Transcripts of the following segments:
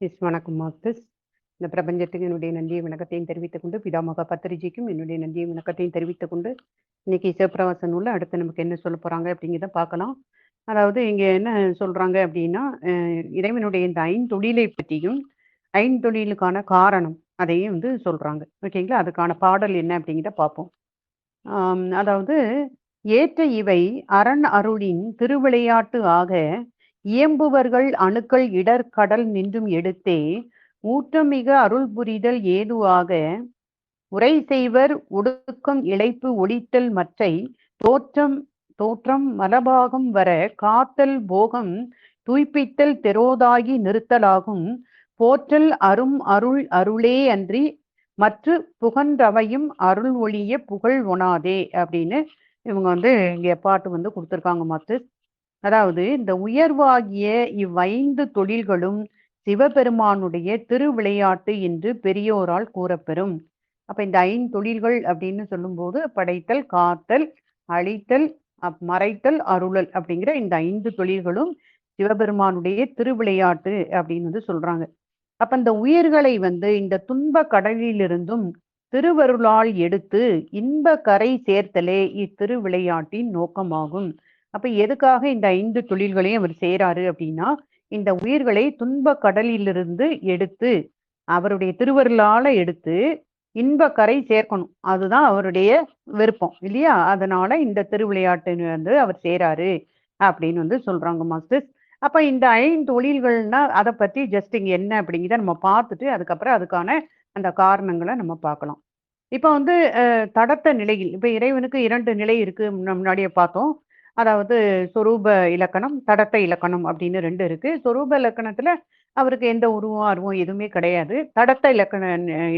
S வணக்கம் Marxist இந்த பிரபஞ்சத்துக்கு என்னுடைய நன்றியை வணக்கத்தையும் தெரிவித்துக் கொண்டு பிதாமக பத்திரிஜிக்கும் என்னுடைய நன்றியை வணக்கத்தையும் தெரிவித்துக் கொண்டு இன்னைக்கு சிவப்பிரவாச நூல்ல அடுத்து நமக்கு என்ன சொல்ல போறாங்க அப்படிங்கிறத பார்க்கலாம். அதாவது இங்க என்ன சொல்றாங்க அப்படின்னா இறைவனுடைய இந்த ஐந்தொழிலை பற்றியும் ஐந்தொழிலுக்கான காரணம் அதையும் வந்து சொல்றாங்க. ஓகேங்களா? அதுக்கான பாடல் என்ன அப்படிங்கிறத பார்ப்போம். அதாவது ஏற்ற இவை அரண் அருளின் திருவிளையாட்டு ஆக இயம்புவர்கள் அணுக்கள் இடர் கடல் நின்றும் எடுத்தே ஊற்றமிக அருள் புரிதல் ஏதுவாக உரை செய்வர் ஒடுக்கம் இழைப்பு ஒழித்தல் மற்றை தோற்றம் தோற்றம் மலபாகம் வர காத்தல் போகம் தூய்ப்பித்தல் தெரோதாகி நிறுத்தலாகும். போற்றல் அரும் அருள் அருளே அன்றி மற்ற புகன்றவையும் அருள் ஒளிய புகழ் ஒணாதே அப்படின்னு இவங்க வந்து இங்க பாட்டு வந்து கொடுத்துருக்காங்க மற்ற அதாவது இந்த உயர்வாகிய இவ்வைந்து தொழில்களும் சிவபெருமானுடைய திருவிளையாட்டு என்று பெரியோரால் கூறப்பெறும். அப்ப இந்த ஐந்து தொழில்கள் அப்படின்னு சொல்லும்போது படைத்தல் காத்தல் அழித்தல் அப்- மறைத்தல் அருளல் அப்படிங்கிற இந்த ஐந்து தொழில்களும் சிவபெருமானுடைய திருவிளையாட்டு அப்படின்னு வந்து சொல்றாங்க. அப்ப இந்த உயிர்களை வந்து இந்த துன்ப கடலிலிருந்தும் திருவருளால் எடுத்து இன்ப கரை சேர்த்தலே இத்திருவிளையாட்டின் நோக்கமாகும். அப்ப எதுக்காக இந்த ஐந்து தொழில்களையும் அவர் செய்யறாரு அப்படின்னா இந்த உயிர்களை துன்ப கடலிலிருந்து எடுத்து அவருடைய திருவருளால எடுத்து இன்ப கரை சேர்க்கணும். அதுதான் அவருடைய விருப்பம் இல்லையா? அதனால இந்த திருவிளையாட்டு வந்து அவர் செய்யறாரு அப்படின்னு வந்து சொல்றாங்க மாஸ்டர்ஸ். அப்ப இந்த ஐந்து தொழில்கள்னா அதை பத்தி ஜஸ்ட் இங்க என்ன அப்படிங்கிறத நம்ம பார்த்துட்டு அதுக்கப்புறம் அதுக்கான அந்த காரணங்களை நம்ம பார்க்கலாம். இப்ப வந்து தடத்த நிலையில் இப்ப இறைவனுக்கு இரண்டு நிலை இருக்கு முன்னாடியே பார்த்தோம். அதாவது சொரூப இலக்கணம் தடத்த இலக்கணம் அப்படின்னு ரெண்டு இருக்கு. சொரூப இலக்கணத்துல அவருக்கு எந்த உருவம் அருவம் எதுவுமே கிடையாது. தடத்த இலக்கண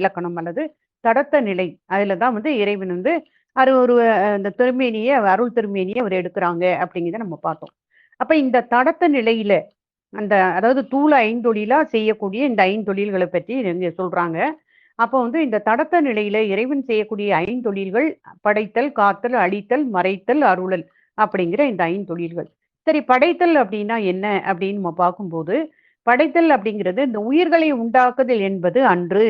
இலக்கணம் அல்லது தடத்த நிலை அதுல தான் வந்து இறைவன் வந்து அரு ஒரு அந்த திருமேனியை அருள் திருமேனியை அவர் எடுக்கிறாங்க அப்படிங்கிறத நம்ம பார்த்தோம். அப்ப இந்த தடத்த நிலையில அந்த அதாவது தூள ஐந்தொழிலா செய்யக்கூடிய இந்த ஐந்தொழில்களை பற்றி இங்க சொல்றாங்க. அப்போ வந்து இந்த தடத்த நிலையில இறைவன் செய்யக்கூடிய ஐந்தொழில்கள் படைத்தல் காத்தல் அழித்தல் மறைத்தல் அருளல். அப்படிங்கிற இந்த ஐந்தொழில்கள் சரி படைத்தல் அப்படின்னா என்ன அப்படின்னு நம்ம பார்க்கும்போது படைத்தல் அப்படிங்கிறது இந்த உயிர்களை உண்டாக்குதல் என்பது அன்று.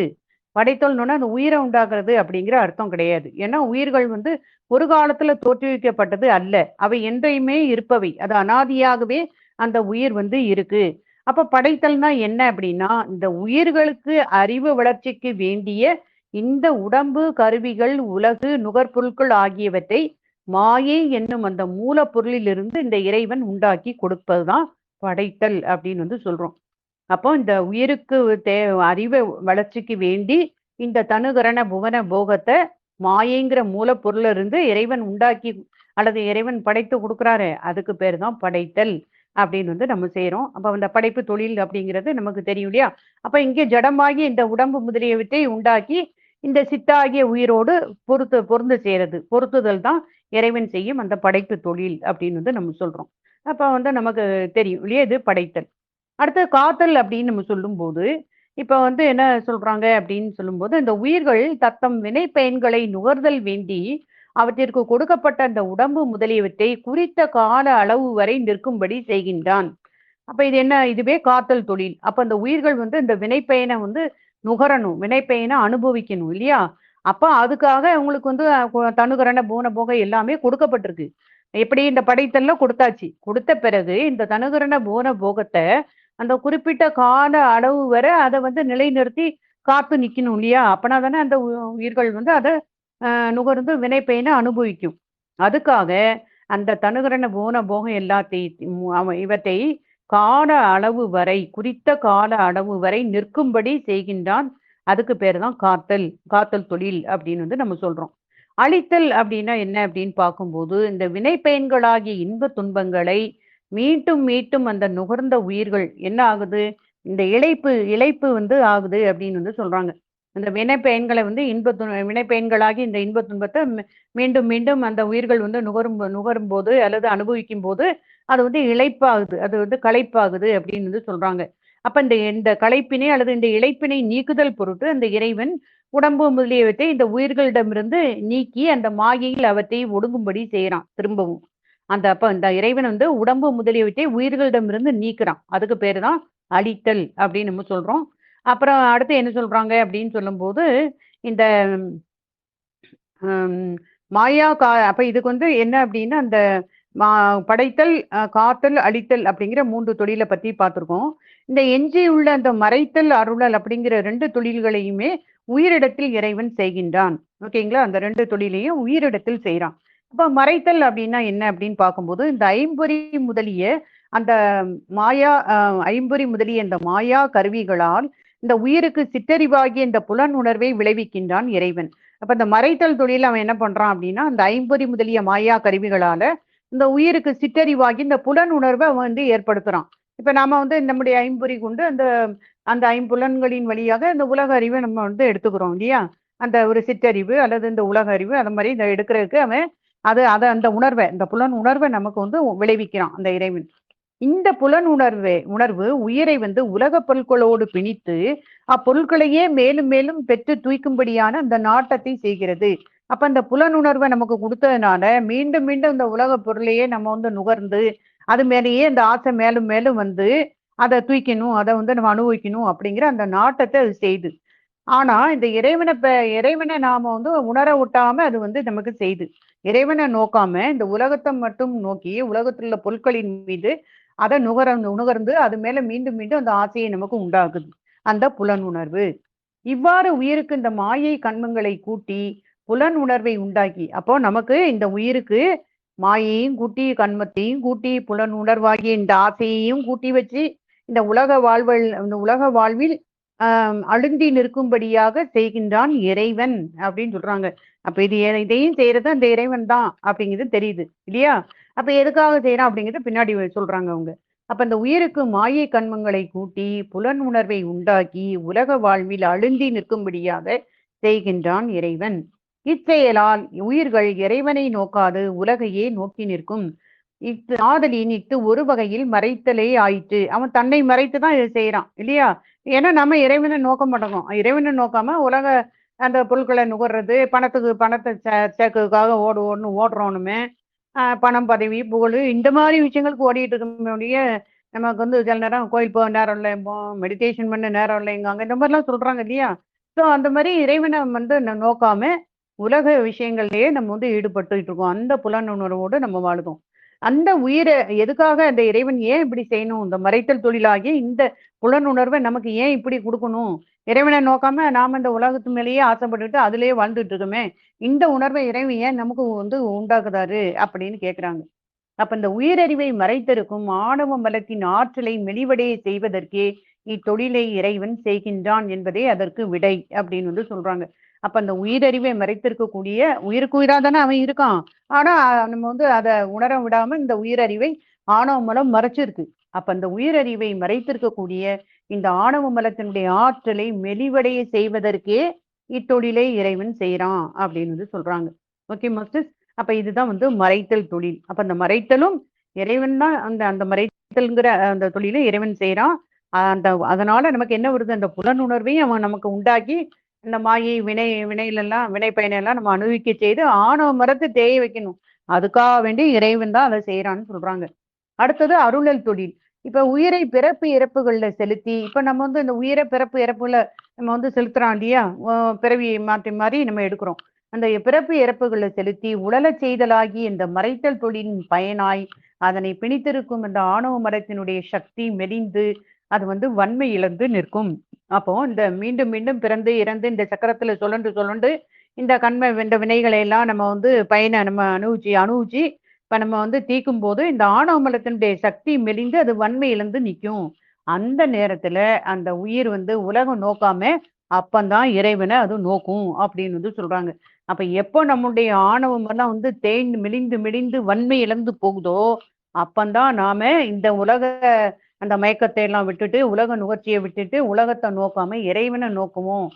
படைத்தல்னோன்னா அந்த உயிரை உண்டாக்குறது அப்படிங்கிற அர்த்தம் கிடையாது. ஏன்னா உயிர்கள் வந்து ஒரு காலத்துல தோற்றுவிக்கப்பட்டது அல்ல. அவை என்றையுமே இருப்பவை. அது அனாதியாகவே அந்த உயிர் வந்து இருக்கு. அப்ப படைத்தல்னா என்ன அப்படின்னா இந்த உயிர்களுக்கு அறிவு வளர்ச்சிக்கு வேண்டிய இந்த உடம்பு கருவிகள் உலகு நுகர்பொருட்கள் ஆகியவற்றை மாயை என்னும் அந்த மூலப்பொருளிலிருந்து இந்த இறைவன் உண்டாக்கி கொடுப்பதுதான் படைத்தல் அப்படின்னு வந்து சொல்றோம். அப்போ இந்த உயிருக்கு தே அறிவை வளர்ச்சிக்கு வேண்டி இந்த தனுகரண புவன போகத்தை மாயைங்கிற மூலப்பொருள்ல இருந்து இறைவன் உண்டாக்கி அல்லது இறைவன் படைத்து கொடுக்குறாரு அதுக்கு பேர் தான் படைத்தல் அப்படின்னு வந்து நம்ம செய்கிறோம் அப்ப அந்த படைப்பு தொழில் அப்படிங்கிறது நமக்கு தெரியும் இல்லையா? அப்ப இங்கே ஜடமாகி இந்த உடம்பு முதலியவற்றை உண்டாக்கி இந்த சித்தாகிய உயிரோடு பொருத்து பொருந்து செய்யறது பொருத்துதல் தான் இறைவன் செய்யும் அந்த படைப்பு தொழில் அப்படின்னு வந்து நம்ம சொல்றோம். அப்ப வந்து நமக்கு தெரியும் இல்லையா? இது படைத்தல். அடுத்து காத்தல் அப்படின்னு நம்ம சொல்லும்போது இப்ப வந்து என்ன சொல்றாங்க அப்படின்னு சொல்லும்போது இந்த உயிர்கள் தத்தம் வினை பயன்களை நுகர்தல் வேண்டி அவற்றிற்கு கொடுக்கப்பட்ட அந்த உடம்பு முதலியவற்றை குறித்த கால அளவு வரை நிற்கும்படி செய்கின்றான். அப்ப இது என்ன? இதுவே காத்தல் தொழில். அப்ப அந்த உயிர்கள் வந்து இந்த வினைப்பயனை வந்து நுகரணும் வினைப்பயனை அனுபவிக்கணும் இல்லையா? அப்போ அதுக்காக அவங்களுக்கு வந்து தனுகரண பூன போக எல்லாமே கொடுக்கப்பட்டிருக்கு. எப்படி இந்த படைத்தல்ல கொடுத்தாச்சு? கொடுத்த பிறகு இந்த தனுகரண பூன போகத்தை அந்த குறிப்பிட்ட கால அளவு வரை அதை வந்து நிலைநிறுத்தி காத்து நிற்கணும் இல்லையா? அப்பனா தானே அந்த உ- உயிர்கள் வந்து அதை நுகர்ந்து வினைப்பயனை அனுபவிக்கும். அதுக்காக அந்த தனுகரண பூன போகம் எல்லாத்தையும் அவ- இவற்றை கால அளவு வரை குறித்த கால அளவு வரை நிற்கும்படி செய்கின்றான் அதுக்கு பேர் தான் காத்தல் காத்தல் தொழில் அப்படின்னு வந்து நம்ம சொல்றோம். அழித்தல் அப்படின்னா என்ன அப்படின்னு பார்க்கும்போது இந்த வினைப்பயன்களாகிய இன்ப துன்பங்களை மீண்டும் மீண்டும் அந்த நுகர்ந்த உயிர்கள் என்ன ஆகுது? இந்த இழைப்பு இழைப்பு வந்து ஆகுது அப்படின்னு வந்து சொல்றாங்க. அந்த வினைப்பயன்களை வந்து இன்ப து வினைப்பயன்களாகி இந்த இன்ப துன்பத்தை மீ- மீண்டும் மீண்டும் அந்த உயிர்கள் வந்து நுகரும் நுகரும் போது அல்லது அனுபவிக்கும் போது அது வந்து இழைப்பாகுது அது வந்து களைப்பாகுது அப்படின்னு வந்து சொல்றாங்க. அப்ப இந்த இந்த களைப்பினை அல்லது இந்த இழைப்பினை நீக்குதல் பொருட்டு அந்த இறைவன் உடம்பு முதலியவற்றை இந்த உயிர்களிடமிருந்து நீக்கி அந்த மாயையில் அவற்றை ஒடுங்கும்படி செய்யறான் திரும்பவும். அந்த அப்ப இந்த இறைவன் வந்து உடம்பு முதலியவற்றை உயிர்களிடமிருந்து நீக்குறான். அதுக்கு பேரு தான் அழித்தல் அப்படின்னு நம்ம சொல்றோம். அப்புறம் அடுத்து என்ன சொல்றாங்க அப்படின்னு சொல்லும்போது இந்த மாயா கா அப்ப இதுக்கு வந்து என்ன அப்படின்னா அந்த படைத்தல் காத்தல் அழித்தல் அப்படிங்கிற மூன்று தொழிலை பத்தி பார்த்துருக்கோம். இந்த எஞ்சியுள்ள அந்த மறைத்தல் அருளல் அப்படிங்கிற ரெண்டு தொழில்களையுமே உயிரிடத்தில் இறைவன் செய்கின்றான். ஓகேங்களா அந்த ரெண்டு தொழிலையும் உயிரிடத்தில் செய்கிறான் இப்போ மறைத்தல் அப்படின்னா என்ன அப்படின்னு பார்க்கும்போது இந்த ஐம்பொறி முதலிய அந்த மாயா ஐம்பொறி முதலிய இந்த மாயா கருவிகளால் இந்த உயிருக்கு சிற்றறிவாகிய இந்த புலன் உணர்வை விளைவிக்கின்றான் இறைவன். அப்ப இந்த மறைத்தல் தொழில் அவன் என்ன பண்றான் அப்படின்னா அந்த ஐம்பொறி முதலிய மாயா கருவிகளால இந்த உயிருக்கு சிற்றறிவாகி இந்த புலன் உணர்வை அவன் வந்து ஏற்படுத்துறான். இப்ப நாம வந்து நம்முடைய ஐம்பொறி கொண்டு அந்த அந்த ஐம்புலன்களின் வழியாக இந்த உலக அறிவை நம்ம வந்து எடுத்துக்கிறோம் இல்லையா? அந்த ஒரு சிற்றறிவு அல்லது இந்த உலக அறிவு அந்த மாதிரி இந்த எடுக்கிறதுக்கு அவன் அது அதை அந்த உணர்வை இந்த புலன் உணர்வை நமக்கு வந்து விளைவிக்கிறான் அந்த இறைவன். இந்த புலன் உணர்வு உணர்வு உயிரை வந்து உலக பொருட்களோடு பிணித்து அப்பொருட்களையே மேலும் மேலும் பெற்று தூய்க்கும்படியான அந்த நாட்டத்தை செய்கிறது. அப்ப அந்த புலனுணர்வை நமக்கு கொடுத்ததுனால மீண்டும் மீண்டும் இந்த உலக பொருளையே நம்ம வந்து நுகர்ந்து அது மேலேயே அந்த ஆசை மேலும் மேலும் வந்து அதை தூக்கணும் அதை வந்து நம்ம அனுபவிக்கணும் அப்படிங்கிற அந்த நாட்டத்தை அது செய்து. ஆனா இந்த இறைவனை இப்ப இறைவனை நாம வந்து உணர விட்டாம அது வந்து நமக்கு செய்து. இறைவனை நோக்காம இந்த உலகத்தை மட்டும் நோக்கி உலகத்தில் உள்ள பொருட்களின் மீது அதை நுகர நுகர்ந்து அது மேல மீண்டும் மீண்டும் அந்த ஆசையை நமக்கு உண்டாகுது அந்த புலனுணர்வு. இவ்வாறு உயிருக்கு இந்த மாயை கண்மங்களை கூட்டி புலன் உணர்வை உண்டாக்கி. அப்போ நமக்கு இந்த உயிருக்கு மாயையும் கூட்டி கண்மத்தையும் கூட்டி புலன் உணர்வாகி இந்த ஆசையையும் கூட்டி வச்சு இந்த உலக வாழ்வல் இந்த உலக வாழ்வில் ஆஹ் அழுந்தி நிற்கும்படியாக செய்கின்றான் இறைவன் அப்படின்னு சொல்றாங்க. அப்ப இது இதையும் செய்யறது அந்த இறைவன் தான் அப்படிங்கிறது தெரியுது இல்லையா? அப்ப எதுக்காக செய்யறான் அப்படிங்கிறது பின்னாடி சொல்றாங்க அவங்க. அப்ப இந்த உயிருக்கு மாயை கண்மங்களை கூட்டி புலன் உணர்வை உண்டாக்கி உலக வாழ்வில் அழுந்தி நிற்கும்படியாக செய்கின்றான் இறைவன். இச்செயலால் உயிர்கள் இறைவனை நோக்காது உலகையே நோக்கி நிற்கும். இத்து ஆதலின் இட்டு ஒரு வகையில் மறைத்தலே ஆயிற்று. அவன் தன்னை மறைத்து தான் இதை செய்யறான் இல்லையா? ஏன்னா நம்ம இறைவனை நோக்க மாட்டோம். இறைவனை நோக்காம உலக அந்த பொருட்களை நுகர்றது பணத்துக்கு பணத்தை சே- சேர்க்கறதுக்காக ஓடு ஓடுன்னு ஓடுறோனுமே பணம் பதவி புகழ் இந்த மாதிரி விஷயங்களுக்கு ஓடிட்டு இருக்க நமக்கு வந்து சில நேரம் கோயில் போக நேரம் இல்லை மெடிடேஷன் பண்ண நேரம் இல்லைங்க இந்த மாதிரிலாம் சொல்றாங்க இல்லையா? ஸோ அந்த மாதிரி இறைவனை வந்து நோக்காம உலக விஷயங்கள்லயே நம்ம வந்து ஈடுபட்டு இருக்கோம். அந்த புலனுணர்வோடு நம்ம வாழுதோம். அந்த உயிரை எதுக்காக அந்த இறைவன் ஏன் இப்படி செய்யணும்? இந்த மறைத்தல் தொழிலாகிய இந்த புலனுணர்வை நமக்கு ஏன் இப்படி கொடுக்கணும்? இறைவனை நோக்காம நாம இந்த உலகத்து மேலேயே ஆசைப்பட்டுட்டு அதுலயே வாழ்ந்துட்டு இருக்கோமே. இந்த உணர்வை இறைவன் ஏன் நமக்கு வந்து உண்டாக்குறாரு அப்படின்னு கேக்குறாங்க. அப்ப இந்த உயிரறிவை மறைத்திருக்கும் ஆணவ மலத்தின் ஆற்றலை மெலிவடைய செய்வதற்கே இத்தொழிலை இறைவன் செய்கின்றான் என்பதே அதற்கு விடை அப்படின்னு வந்து சொல்றாங்க. அப்ப அந்த உயிரறிவை மறைத்திருக்கக்கூடிய உயிருக்கு உயிரா தானே அவன் இருக்கான். ஆனா நம்ம வந்து அதை உணர விடாம இந்த உயிரறிவை ஆணவ மலம் மறைச்சிருக்கு. அப்ப அந்த உயிரறிவை மறைத்திருக்கக்கூடிய இந்த ஆணவ மலத்தினுடைய ஆற்றலை மெலிவடைய செய்வதற்கே இத்தொழிலை இறைவன் செய்யறான் அப்படின்னு வந்து சொல்றாங்க. Okay masters? அப்ப இதுதான் வந்து மறைத்தல் தொழில். அப்ப அந்த மறைத்தலும் இறைவன் தான் அந்த அந்த மறைத்தல்ங்கிற அந்த தொழிலை இறைவன் செய்யறான் அந்த அதனால நமக்கு என்ன வருது? அந்த புலனுணர்வையும் அவன் நமக்கு உண்டாக்கி இந்த மாயை வினை வினையிலெல்லாம் வினை பயனெல்லாம் நம்ம அனுபவிக்க செய்து ஆணவ மரத்தை தேய வைக்கணும். அதுக்காக வேண்டி இறைவன் தான் அதை செய்யறான்னு சொல்றாங்க. அடுத்தது அருளல் தொழில். இப்ப உயிரை பிறப்பு இறப்புகள்ல செலுத்தி இப்ப நம்ம வந்து இந்த உயிரை பிறப்பு இறப்புல நம்ம வந்து செலுத்துறோம் இல்லையா? பிறவியை பிறவி மாற்றி மாறி நம்ம எடுக்கிறோம். அந்த பிறப்பு இறப்புகளை செலுத்தி உடலச் செய்தலாகி இந்த மறைத்தல் தொழிலின் பயனாய் அதனை பிணித்திருக்கும் இந்த ஆணவ மரத்தினுடைய சக்தி மெலிந்து அது வந்து வன்மை இழந்து நிற்கும். அப்போ இந்த மீண்டும் மீண்டும் பிறந்து இறந்து இந்த சக்கரத்துல சுழண்டு சுழண்டு இந்த கண்மை இந்த வினைகளை எல்லாம் நம்ம வந்து பயனை நம்ம அணுவிச்சு அணுவிச்சு இப்ப நம்ம வந்து தீக்கும் போது இந்த ஆணவமலத்தினுடைய சக்தி மெலிந்து அது வன்மை இழந்து நிற்கும். அந்த நேரத்துல அந்த உயிர் வந்து உலகம் நோக்காம அப்பந்தான் இறைவனை அது நோக்கும் அப்படின்னு வந்து சொல்றாங்க. அப்ப எப்போ நம்முடைய ஆணவம் எல்லாம் வந்து தேய்ந்து மெலிந்து மெலிந்து வன்மை இழந்து போகுதோ அப்பந்தான் நாம இந்த உலக அந்த மயக்கத்தை எல்லாம் விட்டுட்டு உலக நுகர்ச்சியை விட்டுட்டு உலகத்தை நோக்காம இறைவனை நோக்குவோம்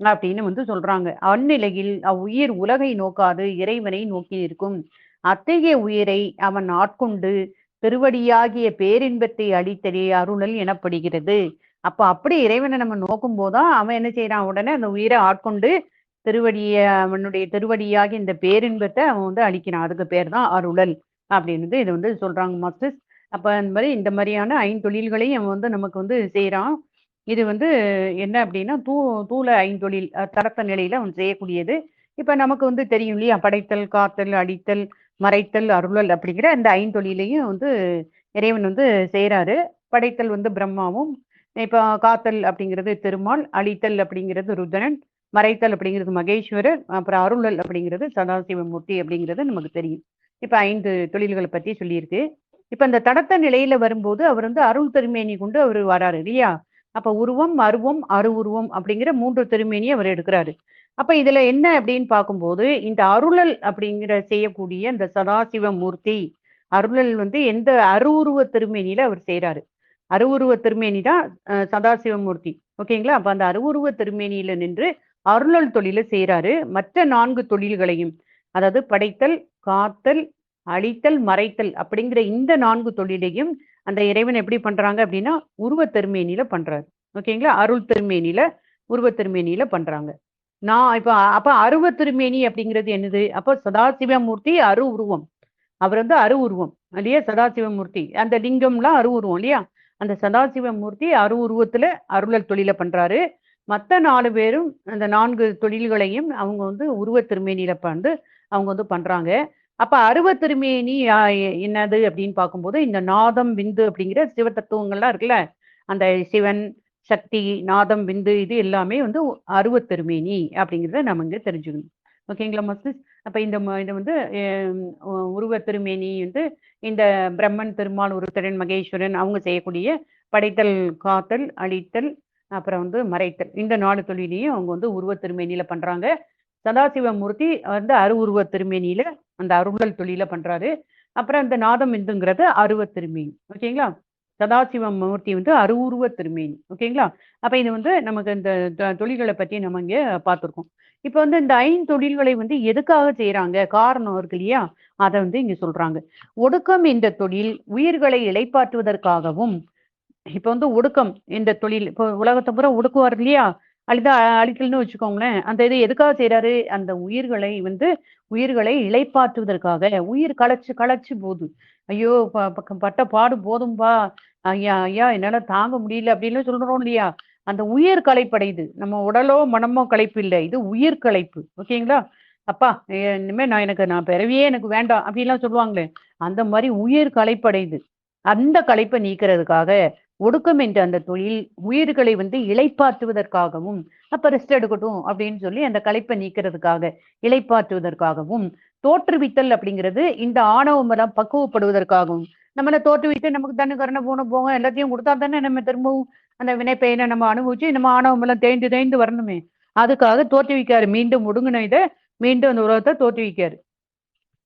அப்படின்னு வந்து சொல்றாங்க. அந்நிலையில் அவ்வுயிர் உலகை நோக்காது இறைவனை நோக்கி இருக்கும் அத்தகைய உயிரை அவன் ஆட்கொண்டு திருவடியாகிய பேரின்பத்தை அளித்தலே அருளல் எனப்படுகிறது. அப்ப அப்படி இறைவனை நம்ம நோக்கும் போதான் அவன் என்ன செய்யறான் உடனே அந்த உயிரை ஆட்கொண்டு திருவடிய அவனுடைய திருவடியாகி இந்த பேரின்பத்தை அவன் வந்து அளிக்கிறான். அதுக்கு பேர் தான் அருளல் அப்படின்னு இது வந்து சொல்றாங்க மாஸ்டர்ஸ். அப்போ அந்த மாதிரி இந்த மாதிரியான ஐந்தொழில்களையும் அவன் வந்து நமக்கு வந்து செய்கிறான் இது வந்து என்ன அப்படின்னா, தூ தூளை ஐந்தொழில் தரத்த நிலையில் அவன் செய்யக்கூடியது. இப்போ நமக்கு வந்து தெரியும் இல்லையா? படைத்தல், காத்தல், அழித்தல், மறைத்தல், அருளல் அப்படிங்கிற அந்த ஐந்தொழிலையும் வந்து இறைவன் வந்து செய்கிறாரு படைத்தல் வந்து பிரம்மாவும், இப்போ காத்தல் அப்படிங்கிறது திருமால், அழித்தல் அப்படிங்கிறது ருத்ரன், மறைத்தல் அப்படிங்கிறது மகேஸ்வரர், அப்புறம் அருளல் அப்படிங்கிறது சதாசிவமூர்த்தி அப்படிங்கிறது நமக்கு தெரியும். இப்போ ஐந்து தொழில்களை பற்றி சொல்லியிருக்கு. இப்ப இந்த தடத்த நிலையில வரும்போது அவர் வந்து அருள் திருமேனி கொண்டு அவர் வராரு இல்லையா? அப்ப உருவம், அருவம், அருவுருவம் அப்படிங்கிற மூன்று திருமேனி அவர் எடுக்கிறாரு அப்ப இதுல என்ன அப்படின்னு பார்க்கும்போது, இந்த அருளல் அப்படிங்கிற செய்யக்கூடிய இந்த சதாசிவ மூர்த்தி, அருளல் வந்து எந்த அருவுருவ திருமேனியில அவர் செய்யறாரு அருவுருவ திருமேனி தான் சதாசிவமூர்த்தி. ஓகேங்களா? அப்ப அந்த அருவுருவ திருமேனியில நின்று அருளல் தொழில செய்யறாரு மற்ற நான்கு தொழில்களையும், அதாவது படைத்தல், காத்தல், அழித்தல், மறைத்தல் அப்படிங்கிற இந்த நான்கு தொழிலையும் அந்த இறைவன் எப்படி பண்றாங்க அப்படின்னா, உருவத் திருமேனியில பண்றாரு. ஓகேங்களா? அருள் திருமேனியில, உருவ திருமேனியில பண்றாங்க. நான் இப்ப அப்ப அருவ திருமேனி அப்படிங்கிறது என்னது? அப்ப சதாசிவமூர்த்தி அரு உருவம். அவர் வந்து அரு உருவம். இல்லையா? சதாசிவமூர்த்தி. அந்த லிங்கம்லாம் அரு உருவம் இல்லையா? அந்த சதாசிவமூர்த்தி அரு உருவத்துல அருளல் தொழில பண்றாரு. மற்ற நாலு பேரும் அந்த நான்கு தொழில்களையும் அவங்க வந்து உருவ திருமேனியில வந்து அவங்க வந்து பண்றாங்க. அப்ப அருவத்திருமேனி என்னது அப்படின்னு பார்க்கும்போது, இந்த நாதம், விந்து அப்படிங்கிற சிவ தத்துவங்கள்லாம் இருக்குல்ல. அந்த சிவன், சக்தி, நாதம், விந்து இது எல்லாமே வந்து அருவத்திருமேனி அப்படிங்கிறத நம்ம இங்க தெரிஞ்சுக்கணும். ஓகேங்களா மாஸ்டர்ஸ்? அப்ப இந்த ம வந்து உருவ திருமேனி வந்து இந்த பிரம்மன், திருமால், உருத்தரன் மகேஸ்வரன் அவங்க செய்யக்கூடிய படைத்தல், காத்தல், அழித்தல், அப்புறம் வந்து மறைத்தல். இந்த நாலு தொழிலையும் அவங்க வந்து உருவத் திருமேனியில பண்றாங்க. சதாசிவமூர்த்தி வந்து அருவுருவத் திருமேனியில அந்த அருளல் தொழில பண்றாரு. அப்புறம் இந்த நாதம், விந்துங்கிறது அருவத் திருமீன் ஓகேங்களா? சதாசிவமூர்த்தி வந்து அருவுருவத் திருமீன் ஓகேங்களா? அப்ப இது வந்து நமக்கு இந்த தொழில்களை பத்தி நம்ம இங்க பார்த்துருக்கோம். இப்ப வந்து இந்த ஐந்தொழில்களை வந்து எதுக்காக செய்யறாங்க காரணம் இருக்கு இல்லையா? அதை வந்து இங்க சொல்றாங்க. ஒடுக்கம் இந்த தொழில் உயிர்களை இளைப்பாற்றுவதற்காகவும், இப்ப வந்து ஒடுக்கம் இந்த தொழில் இப்போ உலகத்தை பூரா ஒடுக்குவார் இல்லையா? அழிதா அழிக்கல்னு வச்சுக்கோங்களேன். அந்த இது எதுக்காக செய்றாரு? அந்த உயிர்களை வந்து உயிர்களை இழைப்பாற்றுவதற்காக உயிர் களைச்சு களைச்சு போது. ஐயோ! ப ப பட்ட பாடு போதும்பா. ஐயா ஐயா என்னால தாங்க முடியல அப்படின்னு சொல்றோம் இல்லையா? அந்த உயிர் களைப்படையுது. நம்ம உடலோ, மனமோ களைப்பு இல்லை இது உயிர் களைப்பு. ஓகேங்களா? அப்பா இனிமே நான் எனக்கு நான் பிறவியே எனக்கு வேண்டாம் அப்படின்லாம் சொல்லுவாங்களே. அந்த மாதிரி உயிர் களைப்படையுது. அந்த களைப்பை நீக்கிறதுக்காக ஒடுக்கம் என்ற அந்த தொழில் உயிர்களை வந்து இழைப்பாற்றுவதற்காகவும் அப்ப ரெஸ்ட் எடுக்கட்டும் அப்படின்னு சொல்லி அந்த களைப்பை நீக்கிறதுக்காக, இழைப்பாற்றுவதற்காகவும் தோற்றுவித்தல் அப்படிங்கிறது இந்த ஆணவ மரம் பக்குவப்படுவதற்காகவும், நம்மள தோற்றுவித்து நமக்கு தண்ணு, கரண, பூன, போக எல்லாத்தையும் கொடுத்தா தானே நம்ம திரும்பவும் அந்த வினைப்பயனை நம்ம அனுபவிச்சு நம்ம ஆணவ மலம் தேய்ந்து தேய்ந்து வரணுமே. அதுக்காக தோற்றுவிக்காரு. மீண்டும் ஒடுங்கின இதை மீண்டும் அந்த உலகத்தை தோற்றுவிக்காரு.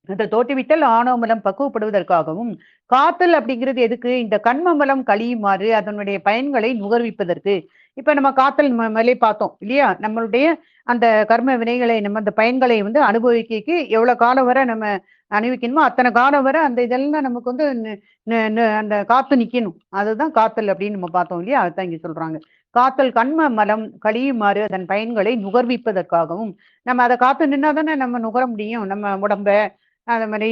அந்த தோட்டிவிட்டால் ஆணவமலம் பக்குவப்படுவதற்காகவும், காத்தல் அப்படிங்கிறது எதுக்கு? இந்த கண்மமலம் கழியுமாறு அதனுடைய பயன்களை நுகர்விப்பதற்கு. இப்ப நம்ம காத்தல் மேலே பார்த்தோம் இல்லையா? நம்மளுடைய அந்த கர்ம வினைகளை நம்ம அந்த பயன்களை வந்து அனுபவிக்க எவ்வளோ காலம் வரை நம்ம அனுபவிக்கணுமோ, அத்தனை காலம் வரை அந்த இதெல்லாம் நமக்கு வந்து அந்த காத்து நிக்கணும். அதுதான் காத்தல் அப்படின்னு நம்ம பார்த்தோம் இல்லையா? அதுதான் இங்க சொல்றாங்க. காத்தல் கண்ம மலம் கழியுமாறு அதன் பயன்களை நுகர்விப்பதற்காகவும், நம்ம அதை காத்து நின்னா தானே நம்ம நுகர முடியும். நம்ம உடம்ப, அது மாதிரி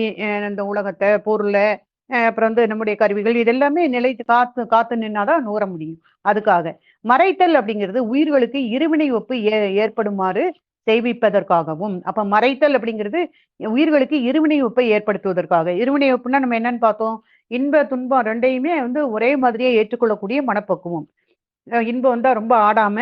இந்த உலகத்தை பொருளை அப்புறம் வந்து நம்முடைய கருவிகள் இது எல்லாமே நிலைத்து காத்து காத்து நின்னாதான் தான் முடியும். அதுக்காக. மறைத்தல் அப்படிங்கிறது உயிர்களுக்கு இருவினை ஒப்பு ஏ ஏற்படுமாறு செய்விப்பதற்காகவும், அப்ப மறைத்தல் அப்படிங்கிறது உயிர்களுக்கு இருவினை ஒப்பை ஏற்படுத்துவதற்காக. இருவினை ஒப்புன்னா நம்ம என்னன்னு பார்த்தோம்? இன்ப, துன்பம் ரெண்டையுமே வந்து ஒரே மாதிரியே ஏற்றுக்கொள்ளக்கூடிய மனப்பக்குவம். இன்பம் வந்தா ரொம்ப ஆடாம,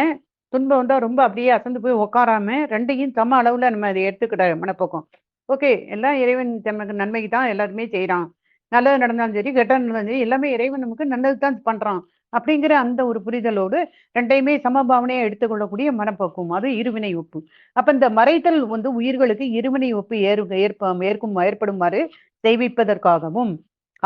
துன்பம் வந்தா ரொம்ப அப்படியே அசந்து போய் உக்காராம ரெண்டையும் சம அளவுல நம்ம அதை எடுத்துக்கிட்ட மனப்பக்குவம். ஓகே. எல்லாம் இறைவன் நமக்கு நன்மைக்கு தான் எல்லாருமே செய்கிறான் நல்லது நடந்தாலும் சரி, கெட்டது நடந்தாலும் சரி, எல்லாமே இறைவன் நமக்கு நல்லது தான் பண்றான். அப்படிங்கிற அந்த ஒரு புரிதலோடு ரெண்டையுமே சமபாவனையா எடுத்துக்கொள்ளக்கூடிய மனப்பக்குவம். அது இருவினை ஒப்பு. அப்ப இந்த மறைத்தல் வந்து உயிர்களுக்கு இருவினை ஒப்பு ஏறு ஏற்ப ஏற்கும் ஏற்படுமாறு செய்விப்பதற்காகவும்,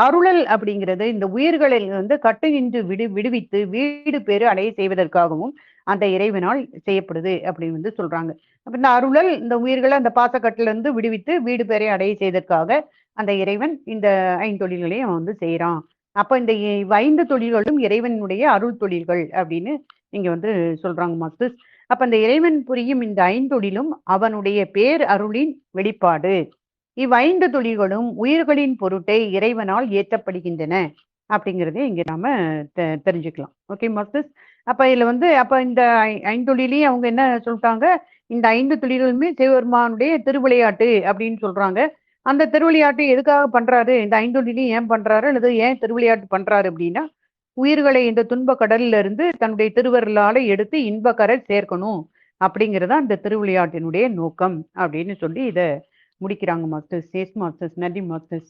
அருளல் அப்படிங்கிறது இந்த உயிர்களை வந்து கட்டுகின்று விடு விடுவித்து வீடு பேறு அடைய செய்வதற்காகவும் அந்த இறைவனால் செய்யப்படுது அப்படின்னு வந்து சொல்றாங்க. அப்ப இந்த அருளல் இந்த உயிர்களை அந்த பாசக்கட்டுலருந்து விடுவித்து வீடு பேரை அடைய செய்தற்காக அந்த இறைவன் இந்த ஐந்தொழில்களையும் அவன் வந்து செய்யறான் அப்ப இந்த இ 5 தொழில்களும் இறைவனுடைய அருள் தொழில்கள் அப்படின்னு இங்க வந்து சொல்றாங்க மாஸ்டர்ஸ். அப்ப அந்த இறைவன் புரியும் இந்த ஐந்தொழிலும் அவனுடைய பேர் அருளின் வெளிப்பாடு. இவ் 5 தொழில்களும் உயிர்களின் பொருட்டே இறைவனால் ஏற்றப்படுகின்றன. அப்படிங்கிறதே இங்கே நாம தெ தெரிஞ்சுக்கலாம். ஓகே மாஸ்டர்ஸ் அப்போ இதில் வந்து அப்போ இந்த ஐ- ஐந்தொழிலையும் அவங்க என்ன சொல்லிட்டாங்க? இந்த ஐந்து துளிகளுமே சிவபெருமானுடைய திருவிளையாட்டு அப்படின்னு சொல்றாங்க. அந்த திருவிளையாட்டு எதுக்காக பண்றாரு? இந்த ஐந்தொழிலையும் ஏன் பண்றாரு? அல்லது ஏன் திருவிளையாட்டு பண்றாரு அப்படின்னா உயிர்களை இந்த துன்ப கடல்ல இருந்து தன்னுடைய திருவருளால எடுத்து இன்பக்கரை சேர்க்கணும். அப்படிங்கிறது அந்த திருவிளையாட்டினுடைய நோக்கம் அப்படின்னு சொல்லி இதை முடிக்கிறாங்க மாஸ்டர்ஸ் எஸ் மாஸ்டர்ஸ் நன்றி மாஸ்டர்ஸ்